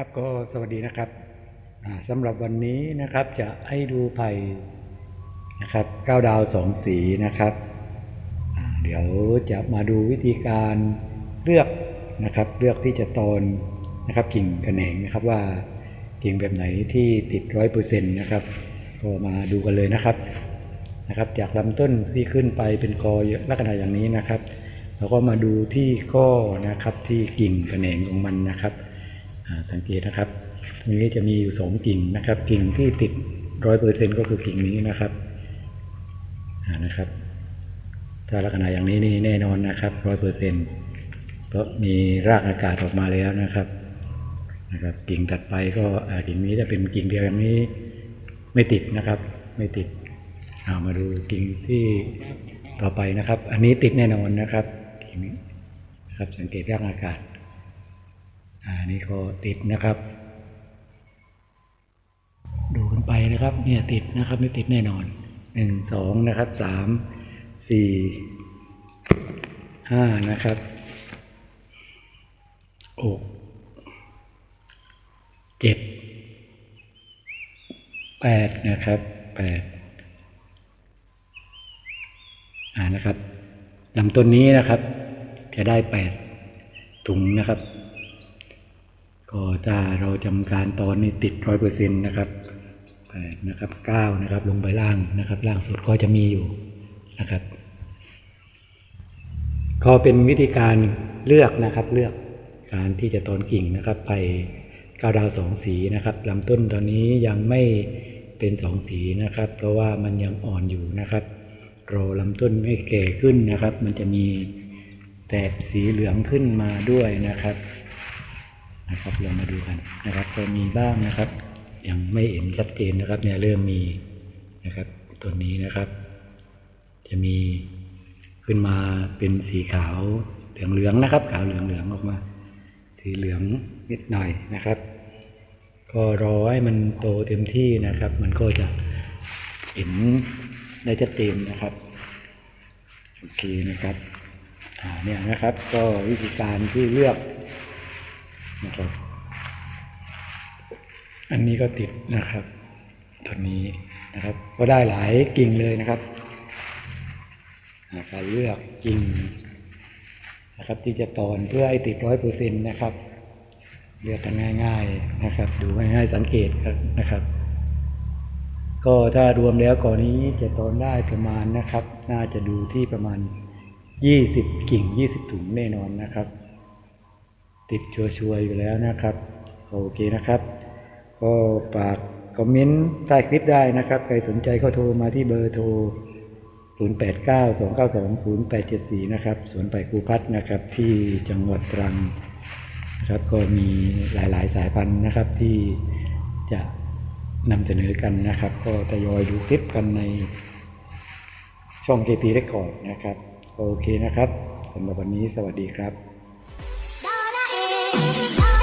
ครับก็สวัสดีนะครับสำหรับวันนี้นะครับจะให้ดูไผ่นะครับเก้าดาวสองสีนะครับ เดี๋ยวจะมาดูวิธีการเลือกนะครับ เลือกที่จะตอนนะครับกิ่งกระแหนงนะครับว่ากิ่งแบบไหนที่ติดร้อยเปอร์เซ็นต์นะครับก็มาดูกันเลยนะครับนะครับ จากลำต้นที่ขึ้นไปเป็นกอลักษณะอย่างนี้นะครับเราก็มาดูที่ก้อนะครับที่กิ่งกระแหนงของมันนะครับ สังเกตนะครับ ตรงนี้จะมีอยู่สองกิ่งนะครับ กิ่งที่ติดร้อยเปอร์เซ็นก็คือกิ่งนี้นะครับนะครับ ถ้าลักษณะอย่างนี้นี่แน่นอนนะครับร้อยเปอร์เซ็นเพราะมีรากอากาศออกมาแล้วนะครับนะครับ กิ่งถัดไปก็อ่ากิ่งนี้จะเป็นกิ่งเดียวอย่างนี้ไม่ติดนะครับ ไม่ติดเอามาดูกิ่งที่ต่อไปนะครับ อันนี้ติดแน่นอนนะครับ กิ่งนี้ครับสังเกตรากอากาศ อ่านี่ก็ติดนะครับ ดูกันไปนะครับเนี่ยติดนะครับไม่ติดแน่นอนหนึ่งสองนะครับสามสี่ห้านะครับหกเจ็ดแปดนะครับแปดอ่านะครับลำต้นนี้นะครับ จะได้แปดถุงนะครับ ก็ถ้าเราจำการตอนนี้ติดร้อยเปอร์เซ็นต์นะครับแปดนะครับเก้านะครับลงไปล่างนะครับ ล่างสุดก็จะมีอยู่นะครับก็เป็นวิธีการเลือกนะครับเลือกการที่จะตอนกิ่งนะครับ ไปก้าดาวสองสีนะครับลำต้นตอนนี้ยังไม่เป็นสองสีนะครับ เพราะว่ามันยังอ่อนอยู่นะครับรอลำต้นให้แก่ขึ้นนะครับ มันจะมีแตกสีเหลืองขึ้นมาด้วยนะครับ นะครับเรามาดูกันนะครับก็มีบ้างนะครับ ยังไม่เห็นชัดเจนนะครับเนี่ยเริ่มมีนะครับตัวนี้นะครับ จะมีขึ้นมาเป็นสีขาวเหลืองเหลืองนะครับ ขาวเหลืองเหลืองออกมา สีเหลืองนิดหน่อยนะครับ ก็รอให้มันโตเต็มที่นะครับ มันก็จะเห็นได้ชัดเจนนะครับโอเคนะครับอ่าเนี่ยนะครับ ก็วิธีการที่เลือก นะครับ อันนี้ก็ติดนะครับตัวนี้นะครับ ก็ได้หลายกิ่งเลยนะครับการเลือกกิ่งนะครับ ที่จะตอนเพื่อให้ติดร้อยเปอร์เซ็นต์นะครับ เลือกกันง่าย ๆนะครับ ดูง่ายๆสังเกตครับนะครับ ก็ถ้ารวมแล้วก่อนนี้จะตอนได้ประมาณนะครับ น่าจะดูที่ประมาณ 20 กิ่ง 20 ถุงแน่นอนนะครับ ติดชัวร์อยู่แล้วนะครับโอเคนะครับ ก็ฝากคอมเมนต์ใต้คลิปได้นะครับ ใครสนใจก็โทรมาที่เบอร์โทร 0892920874 นะครับสวนไผ่ครูพัฒน์นะครับที่จังหวัดตรังนะครับก็มีหลายๆ สายพันธุ์นะครับที่จะนำเสนอกันนะครับ ก็ทยอยดูคลิปกันในช่อง KP Record นะครับ โอเคนะครับสำหรับวันนี้สวัสดีครับ Yeah.